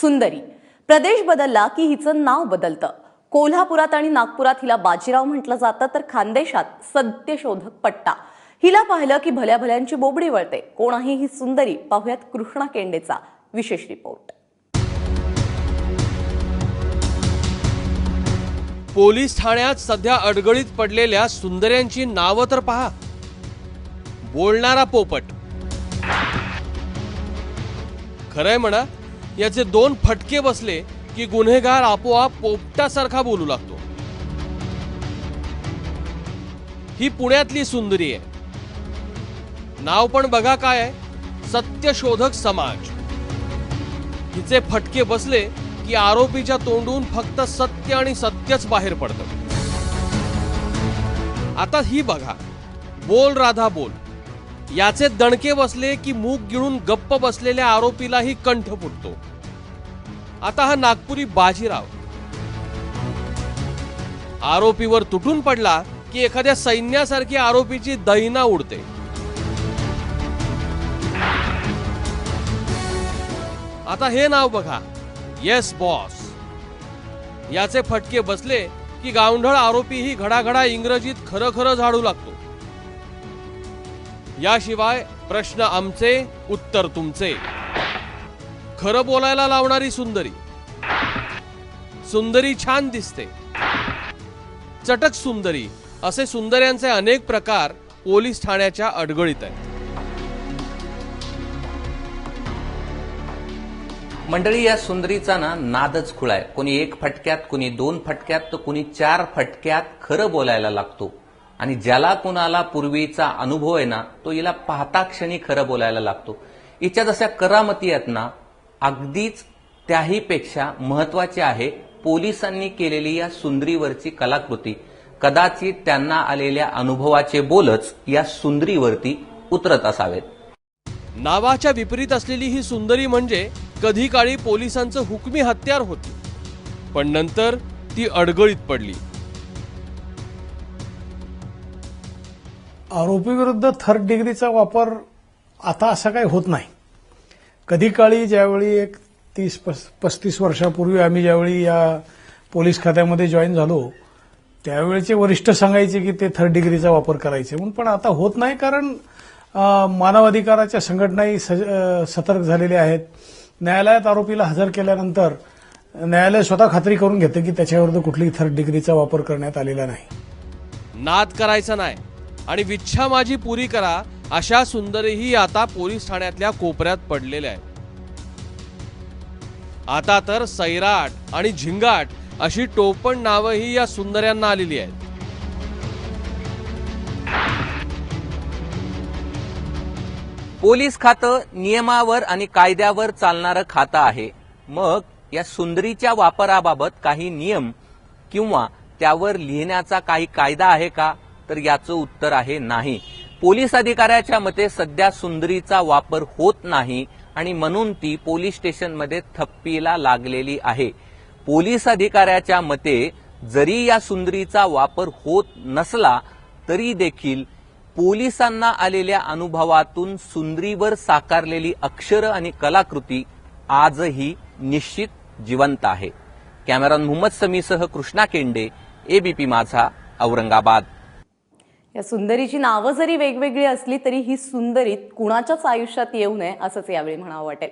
सुंदरी. प्रदेश बदलला की हिचं नाव बदलतं. कोल्हापुरात आणि नागपुरात हिला बाजीराव म्हटलं जातं तर खानदेशात सत्यशोधक पट्टा. हिला पाहिलं की भल्या भल्यांची बोबडी वळते. कोण आहे ही सुंदरी पाहुयात कृष्णा केंडेचा विशेष रिपोर्ट. पोलीस ठाण्यात सध्या अडगळीत पडलेल्या सुंदर्यांची नावं तर पहा. बोलणारा पोपट. खरंय म्हणा? याचे दोन फटके बसले की गुन्हेगार आपोआप पोपटासारखा बोलू लागतो. ही पुण्यातली सुंदरी आहे. नाव पण बघा काय आहे. सत्यशोधक समाज. हिचे फटके बसले की आरोपीच्या तोंडून फक्त सत्य आणि सत्यच बाहेर पडतं. आता ही बघा. बोल राधा बोल. याचे दणके बसले की मूग गिळून गप्प बसलेल्या आरोपीलाही कंठ फुटतो. आता हा नागपुरी बाजीराव. आरोपीवर तुटून पडला की एखाद्या सैन्यासारखी आरोपीची दैना उडते. आता हे नाव बघा. येस बॉस याचे फटके बसले की गावंढळ आरोपीही घडाघडा इंग्रजीत खरं खरं झाडू लागतो. याशिवाय प्रश्न आमचे उत्तर तुमचे. खरं बोलायला लावणारी सुंदरी. सुंदरी छान दिसते. चटक सुंदरी असे सुंदर्यांचे अनेक प्रकार पोलीस ठाण्याच्या अडगळीत आहेत. मंडळी या सुंदरीचा ना नादच खुळा आहे. कोणी एक फटक्यात कोणी दोन फटक्यात तर कोणी चार फटक्यात खरं बोलायला लागतो. आणि ज्याला कुणाला पूर्वीचा अनुभव आहे ना तो हिला पाहता क्षणी खरं बोलायला लागतो. हिच्या जशा करामती आहेत ना अगदीच त्याही पेक्षा महत्वाची आहे पोलिसांनी केलेली या सुंदरीवरची कलाकृती. कदाचित त्यांना आलेल्या अनुभवाचे बोलच या सुंदरीवरती उतरत असावेत. नावाच्या विपरीत असलेली ही सुंदरी म्हणजे कधी काळी पोलिसांचं हुकमी हत्यार होती. पण नंतर ती अडगळीत पडली. आरोपीविरुद्ध थर्ड डिग्रीचा वापर आता असा काही होत नाही. कधी काळी ज्यावेळी एक तीस पस पस्तीस वर्षापूर्वी आम्ही ज्यावेळी या पोलीस खात्यामध्ये जॉईन झालो त्यावेळेचे वरिष्ठ सांगायचे की ते थर्ड डिग्रीचा वापर करायचे म्हणून. पण आता होत नाही कारण मानवाधिकाराच्या संघटनाही सज- सतर्क झालेल्या आहेत. न्यायालयात आरोपीला हजर केल्यानंतर न्यायालय स्वतः खात्री करून घेतं की त्याच्याविरुद्ध कुठलीही थर्ड डिग्रीचा वापर करण्यात आलेला नाही. नाद करायचा नाही. आणि विच्छा माझी पुरी करा अशा सुंदरीही आता पोलीस ठाण्यातल्या कोपऱ्यात पडलेल्या आहेत. आता तर सैराट आणि झिंगाट अशी टोपण नावंही या सुंदर्यांना आलेली आहेत. पोलीस खातं नियमावर आणि कायद्यावर चालणारं खातं आहे. मग या सुंदरीच्या वापराबाबत काही नियम किंवा त्यावर लिहिण्याचा काही कायदा आहे का? तर याचं उत्तर आहे नाही. पोलीस अधिकाऱ्याच्या मते सध्या सुंदरीचा वापर होत नाही आणि म्हणून ती पोलीस स्टेशनमध्ये थप्पीला लागलेली आहे. पोलीस अधिकाऱ्याच्या मते जरी या सुंदरीचा वापर होत नसला तरी देखील पोलिसांना आलेल्या अनुभवातून सुंदरीवर साकारलेली अक्षरं आणि कलाकृती आजही निश्चित जिवंत आहे. कॅमेरान मुहम्मद समीसह कृष्णा केंडे एबीपी माझा औरंगाबाद. या सुंदरीची नावं जरी वेगवेगळी असली तरी ही सुंदरीत कुणाच्याच आयुष्यात येऊ नये असंच यावेळी म्हणावं वाटेल.